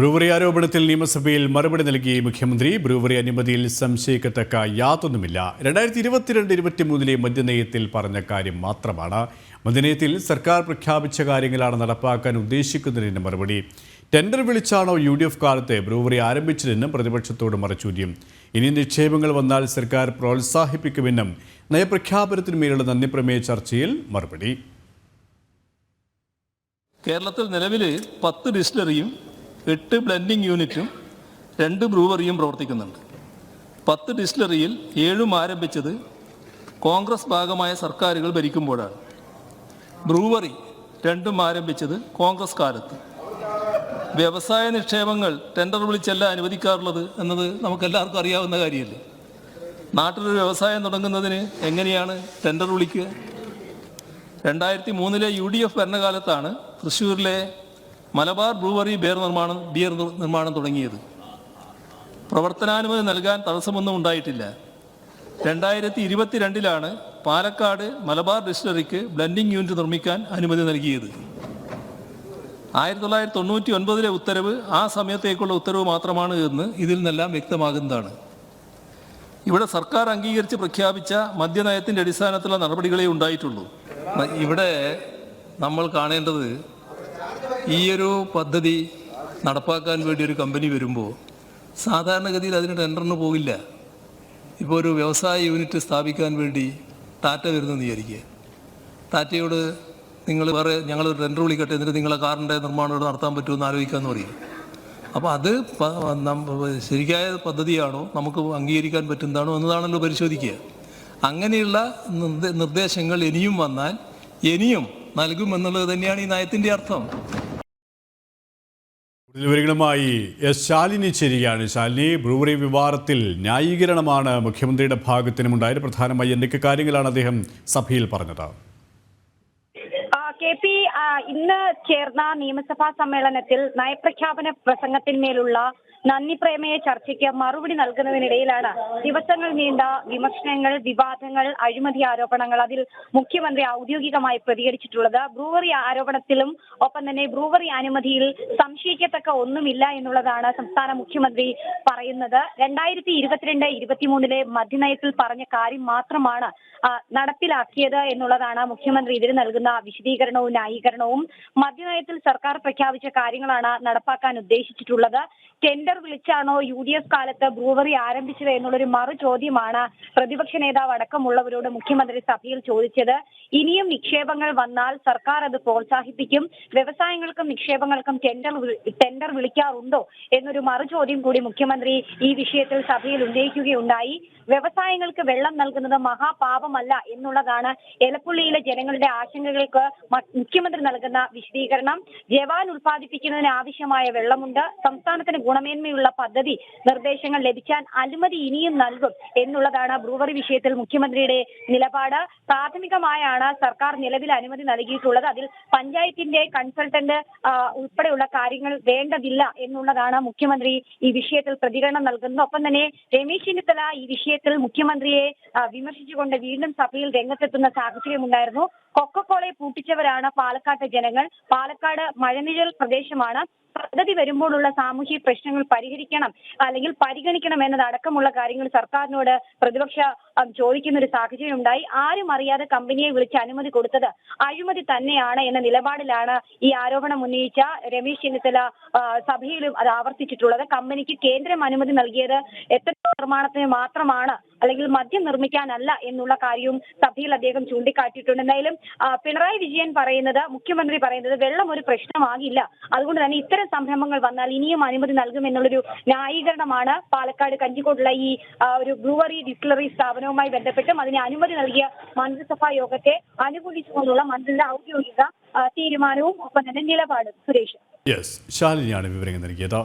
Brewery ആരോപണത്തിൽ നിയമസഭയിൽ മറുപടി നൽകി മുഖ്യമന്ത്രി. ബ്രൂവറി അനുമതിയിൽ സംശയിക്കത്തക്ക യാതൊന്നുമില്ല. രണ്ടായിരത്തി ഇരുപത്തിരണ്ട് ഇരുപത്തിമൂന്നിലെ മദ്യനയത്തിൽ പറഞ്ഞ കാര്യം മാത്രമാണ്. മദ്യനയത്തിൽ സർക്കാർ പ്രഖ്യാപിച്ച കാര്യങ്ങളാണ് നടപ്പാക്കാൻ ഉദ്ദേശിക്കുന്നതിന് മറുപടി. ടെൻഡർ വിളിച്ചാണോ യു ഡി എഫ് കാലത്ത് ബ്രൂവറി ആരംഭിച്ചതെന്നും പ്രതിപക്ഷത്തോട് മറച്ചൂര്യം ഇനി നിക്ഷേപങ്ങൾ വന്നാൽ സർക്കാർ പ്രോത്സാഹിപ്പിക്കുമെന്നും നയപ്രഖ്യാപനത്തിന്മേലുള്ള നന്ദിപ്രമേയ ചർച്ചയിൽ മറുപടി. കേരളത്തിൽ നിലവിൽ പത്ത് ഡിസ്റ്റിലറിയും എട്ട് ബ്ലെൻഡിംഗ് യൂണിറ്റും രണ്ട് ബ്രൂവറിയും പ്രവർത്തിക്കുന്നുണ്ട്. പത്ത് ഡിസ്റ്റിലറിയിൽ ഏഴും ആരംഭിച്ചത് കോൺഗ്രസ് ഭാഗമായ സർക്കാരുകൾ ഭരിക്കുമ്പോഴാണ്. ബ്രൂവറി രണ്ടും ആരംഭിച്ചത് കോൺഗ്രസ് കാലത്ത്. വ്യവസായ നിക്ഷേപങ്ങൾ ടെൻഡർ വിളിച്ചല്ല അനുവദിക്കാറുള്ളത് എന്നത് നമുക്കെല്ലാവർക്കും അറിയാവുന്ന കാര്യമല്ലേ? നാട്ടിലൊരു വ്യവസായം തുടങ്ങുന്നതിന് എങ്ങനെയാണ് ടെൻഡർ വിളിക്കുക? രണ്ടായിരത്തി മൂന്നിലെ യു ഡി എഫ് ഭരണകാലത്താണ് തൃശ്ശൂരിലെ മലബാർ ബ്രൂവറി ബിയർ നിർമ്മാണം ബിയർ നിർമ്മാണം തുടങ്ങിയത്. പ്രവർത്തനാനുമതി നൽകാൻ തടസ്സമൊന്നും ഉണ്ടായിട്ടില്ല. രണ്ടായിരത്തി ഇരുപത്തിരണ്ടിലാണ് പാലക്കാട് മലബാർ ഡിസ്റ്റിലറിക്ക് ബ്ലെൻഡിംഗ് യൂണിറ്റ് നിർമ്മിക്കാൻ അനുമതി നൽകിയത്. ആയിരത്തി തൊള്ളായിരത്തി തൊണ്ണൂറ്റി ഒൻപതിലെ ഉത്തരവ് ആ സമയത്തേക്കുള്ള ഉത്തരവ് മാത്രമാണ് എന്ന് ഇതിൽ നിന്നെല്ലാം വ്യക്തമാകുന്നതാണ്. ഇവിടെ സർക്കാർ അംഗീകരിച്ച് പ്രഖ്യാപിച്ച മദ്യനയത്തിന്റെ അടിസ്ഥാനത്തിലുള്ള നടപടികളെ ഉണ്ടായിട്ടുള്ളൂ. ഇവിടെ നമ്മൾ കാണേണ്ടത് ഈയൊരു പദ്ധതി നടപ്പാക്കാൻ വേണ്ടി ഒരു കമ്പനി വരുമ്പോൾ സാധാരണഗതിയിൽ അതിന് ടെൻഡറിന് പോകില്ല. ഇപ്പോൾ ഒരു വ്യവസായ യൂണിറ്റ് സ്ഥാപിക്കാൻ വേണ്ടി ടാറ്റ വരുന്നെന്ന് വിചാരിക്കുക. ടാറ്റയോട് നിങ്ങൾ വേറെ ഞങ്ങൾ ടെൻഡർ വിളിക്കട്ടെ എന്നിട്ട് നിങ്ങളെ കാറിന്റെ നിർമ്മാണം ഇവിടെ നടത്താൻ പറ്റുമെന്ന് ആലോചിക്കാമെന്ന് പറയും. അപ്പോൾ അത് ശരിക്കായ പദ്ധതിയാണോ നമുക്ക് അംഗീകരിക്കാൻ പറ്റുന്നതാണോ എന്നതാണല്ലോ പരിശോധിക്കുക. അങ്ങനെയുള്ള നിർദ്ദേശങ്ങൾ ഇനിയും വന്നാൽ ഇനിയും നൽകുമെന്നുള്ളത് തന്നെയാണ് ഈ നയത്തിന്റെ അർത്ഥം. കൂടുതൽ വിവരങ്ങളുമായി എസ് ശാലിനി ചേരുകയാണ്. ശാലിനി ബ്രൂവറി വിവാദത്തിൽ ന്യായീകരണമാണ് മുഖ്യമന്ത്രിയുടെ ഭാഗത്തിനും ഉണ്ടായത് പ്രധാനമായി എന്തൊക്കെ കാര്യങ്ങളാണ് അദ്ദേഹം സഭയിൽ പറഞ്ഞത്? കെ പി ഇന്ന് ചേർന്ന നിയമസഭാ സമ്മേളനത്തിൽ നയപ്രഖ്യാപന പ്രസംഗത്തിന്മേലുള്ള നന്ദി പ്രമേയ ചർച്ചയ്ക്ക് മറുപടി നൽകുന്നതിനിടയിലാണ് ദിവസങ്ങൾ നീണ്ട വിമർശനങ്ങൾ വിവാദങ്ങൾ അഴിമതി ആരോപണങ്ങൾ അതിൽ മുഖ്യമന്ത്രി ഔദ്യോഗികമായി പ്രതികരിച്ചിട്ടുള്ളത്. ബ്രൂവറി ആരോപണത്തിലും ഒപ്പം തന്നെ ബ്രൂവറി അനുമതിയിൽ സംശയിക്കത്തക്ക ഒന്നുമില്ല എന്നുള്ളതാണ് സംസ്ഥാന മുഖ്യമന്ത്രി പറയുന്നത്. രണ്ടായിരത്തി ഇരുപത്തിരണ്ട് ഇരുപത്തിമൂന്നിലെ മദ്യനയത്തിൽ പറഞ്ഞ കാര്യം മാത്രമാണ് നടപ്പിലാക്കിയത് എന്നുള്ളതാണ് മുഖ്യമന്ത്രി ഇതിന് നൽകുന്ന വിശദീകരണവും ന്യായീകരണവും. മദ്യനയത്തിൽ സർക്കാർ പ്രഖ്യാപിച്ച കാര്യങ്ങളാണ് നടപ്പാക്കാൻ ഉദ്ദേശിച്ചിട്ടുള്ളത്. ടെൻഡർ വിളിച്ചാണോ യു ഡി എഫ് കാലത്ത് ബ്രൂവറി ആരംഭിച്ചത് എന്നുള്ളൊരു മറു ചോദ്യമാണ് പ്രതിപക്ഷ നേതാവ് അടക്കമുള്ളവരോട് മുഖ്യമന്ത്രി സഭയിൽ ചോദിച്ചത്. ഇനിയും നിക്ഷേപങ്ങൾ വന്നാൽ സർക്കാർ അത് പ്രോത്സാഹിപ്പിക്കും. വ്യവസായങ്ങൾക്കും നിക്ഷേപങ്ങൾക്കും ടെൻഡർ ടെൻഡർ വിളിക്കാറുണ്ടോ എന്നൊരു മറു ചോദ്യം കൂടി മുഖ്യമന്ത്രി ഈ വിഷയത്തിൽ സഭയിൽ ഉന്നയിക്കുകയുണ്ടായി. വ്യവസായങ്ങൾക്ക് വെള്ളം നൽകുന്നത് മഹാപാപമല്ല എന്നുള്ളതാണ് എലപ്പുള്ളിയിലെ ജനങ്ങളുടെ ആശങ്കകൾക്ക് മുഖ്യമന്ത്രി നൽകുന്ന വിശദീകരണം. ജവാൻ ഉൽപ്പാദിപ്പിക്കുന്നതിന് ആവശ്യമായ വെള്ളമുണ്ട്. സംസ്ഥാനത്തിന് ഗുണമേന്മയുള്ള പദ്ധതി നിർദ്ദേശങ്ങൾ ലഭിക്കാൻ അനുമതി ഇനിയും നൽകും എന്നുള്ളതാണ് ബ്രൂവറി വിഷയത്തിൽ മുഖ്യമന്ത്രിയുടെ നിലപാട്. പ്രാഥമികമായാണ് സർക്കാർ നിലവിൽ അനുമതി നൽകിയിട്ടുള്ളത്. അതിൽ പഞ്ചായത്തിന്റെ കൺസൾട്ടന്റ് ഉൾപ്പെടെയുള്ള കാര്യങ്ങൾ വേണ്ടതില്ല എന്നുള്ളതാണ് മുഖ്യമന്ത്രി ഈ വിഷയത്തിൽ പ്രതികരണം നൽകുന്നത്. ഒപ്പം തന്നെ രമേശ് ചെന്നിത്തല ഈ വിഷയത്തിൽ മുഖ്യമന്ത്രിയെ വിമർശിച്ചുകൊണ്ട് വീണ്ടും സഭയിൽ രംഗത്തെത്തുന്ന സാഹചര്യമുണ്ടായിരുന്നു കൊക്കക്കോളയെ പൂട്ടിച്ചവരാണ് പാലക്കാട്ടെ ജനങ്ങൾ. പാലക്കാട് മഴനിഴൽ പ്രദേശമാണ്. പദ്ധതി വരുമ്പോഴുള്ള സാമൂഹ്യ പ്രശ്നങ്ങൾ പരിഹരിക്കണം അല്ലെങ്കിൽ പരിഗണിക്കണം എന്നതടക്കമുള്ള കാര്യങ്ങൾ സർക്കാരിനോട് പ്രതിപക്ഷ ചോദിക്കുന്ന ഒരു സാഹചര്യം ഉണ്ടായി ആരും അറിയാതെ കമ്പനിയെ വിളിച്ച് അനുമതി കൊടുത്തത് അഴിമതി തന്നെയാണ് എന്ന നിലപാടിലാണ് ഈ ആരോപണം ഉന്നയിച്ച രമേശ് ചെന്നിത്തല സഭയിലും അത് ആവർത്തിച്ചിട്ടുള്ളത്. കമ്പനിക്ക് കേന്ദ്രം അനുമതി നൽകിയത് എത്ര നിർമ്മാണത്തിന് മാത്രമാണ് അല്ലെങ്കിൽ മദ്യം നിർമ്മിക്കാനല്ല എന്നുള്ള കാര്യവും സഭയിൽ അദ്ദേഹം ചൂണ്ടിക്കാട്ടിയിട്ടുണ്ട്. എന്തായാലും പിണറായി വിജയൻ പറയുന്നത് മുഖ്യമന്ത്രി പറയുന്നത് വെള്ളം ഒരു പ്രശ്നമാകില്ല. അതുകൊണ്ട് തന്നെ ഇത്തരം സംരംഭങ്ങൾ വന്നാൽ ഇനിയും അനുമതി നൽകും എന്നുള്ളൊരു ന്യായീകരണമാണ് പാലക്കാട് കഞ്ചിക്കോടുള്ള ഈ ഒരു ബ്രൂവറി ഡിസ്റ്റിലറി സ്ഥാപനവുമായി ബന്ധപ്പെട്ടും അതിന് അനുമതി നൽകിയ മന്ത്രിസഭാ യോഗത്തെ അനുകൂലിച്ചുകൊണ്ടുള്ള മന്ത്രിയുടെ ഔദ്യോഗിക തീരുമാനവും ഒപ്പം തന്നെ നിലപാടും. സുരേഷ്. യെസ് ശാലിനിയാണ് വിവരങ്ങൾ നൽകിയത്.